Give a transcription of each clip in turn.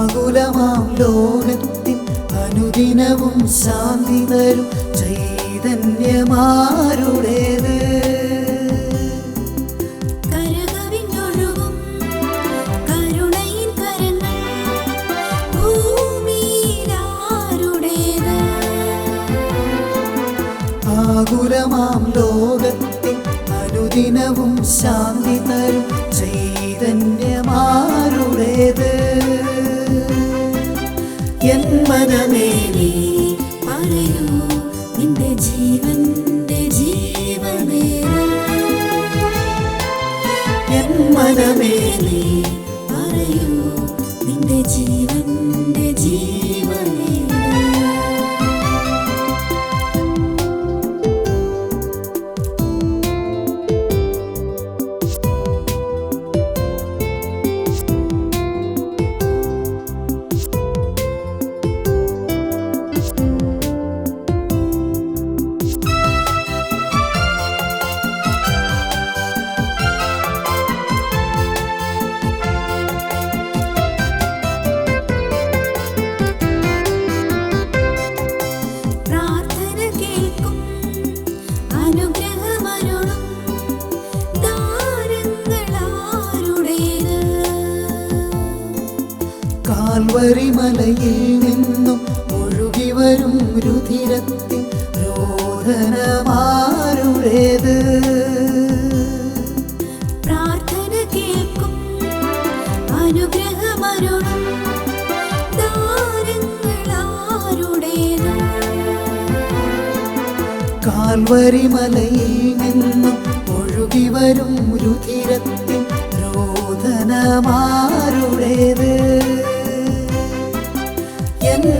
ആകുലമാം ലോകത്തിൻ അനുദിനവും ശാന്തി തരും ചൈതന്യമാരുടേത് ആകുലമാം ലോകത്തിൽ അനുദിനവും ശാന്തി തരും ചൈതന്യമാരുടേത്. മനമേ നീ പറയൂ നിന്റെ ജീവന്റെ കാൽവരി മലയിൽ നിന്നും ഒഴുകി വരും രുധിരത്തിൽ രോദനമാരുടേത്. പ്രാർത്ഥന കേൾക്കും അനുഗ്രഹമരുളും കാൽവരിമലയിൽ കാൽവരി മലയിൽ നിന്നും ഒഴുകി വരും രുധിരത്തിൽ രോദനമാരുടേത്.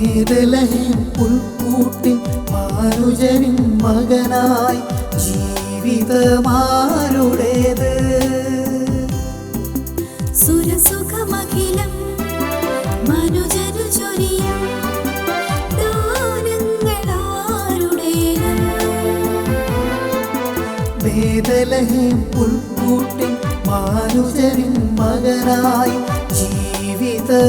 വേദലഹം പുൽക്കൂട്ടിൻ മാനുജനിൻ മകനായി ജീവിതമാരുടേത്. സുരസുഖമഖിലം മനുജനു ചൊരിയും വേദലഹം പുൽക്കൂട്ടിൻ മാനുജനിൻ മകനായി ജീവിതമാരുടേത്.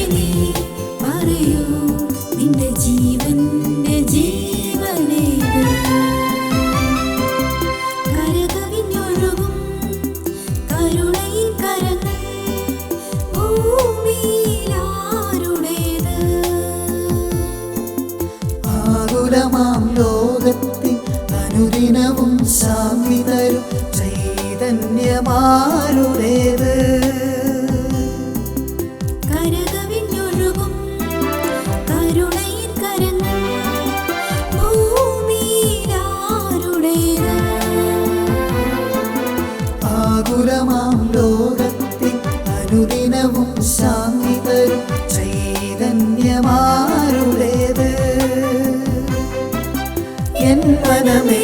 ആരുടേത് കരകവിഞ്ഞൊഴുകും കരുണയിൻ ആകുലമാം ലോകത്തിൽ അനുദിനവും ശാന്തി തരും ചൈതന്യമാരുടേത്. എൻ മനമേ